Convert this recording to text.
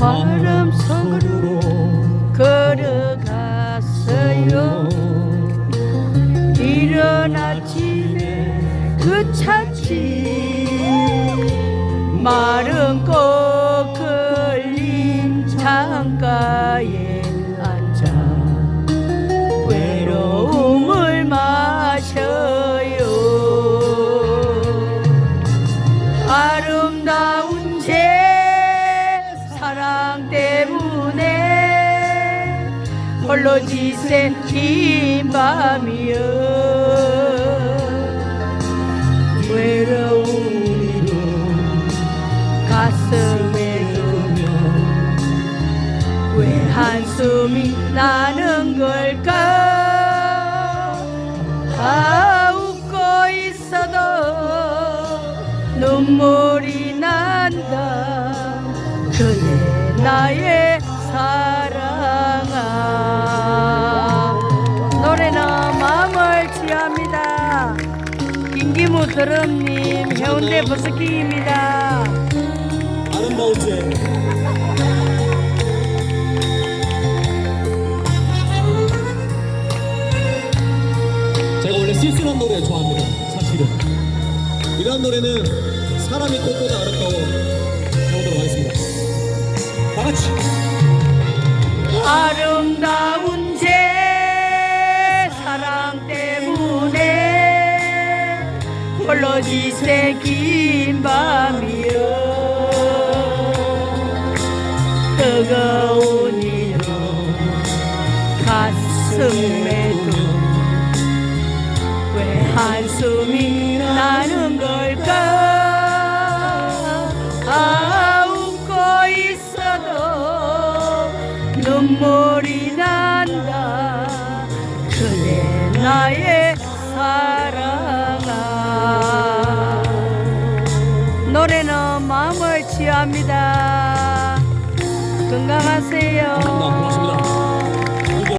바람 속으로 걸어갔어요. 이른 아침에 그 찻집 마른 꽃 걸린 창가에 앉아 외로움을 마셔요. 아름 사랑 때문에 홀로 지샌 긴 밤이여. 외로움으로 가슴에 두며 왜 한숨이 나는 걸까? 아 웃고 있어도 눈물이 난다. 그래 나의 사랑아. 노래는 마음을 취합니다. 김기무 드럼님 해운대 버스킹입니다. 아름다운 원래 쓸쓸한 노래 좋아합니다 사실은. 이런 노래는 사람이 꽃보다 아름다워 해보도록 하겠습니다 다 같이 아름다운 제 사랑 때문에 홀로 지새 긴 밤이여. 뜨거운 이로 가슴에 두왜 한숨이 나는 걸까 눈물이 난다. 그래 나의 사랑아. 노래는 마음을 취합니다. 건강하세요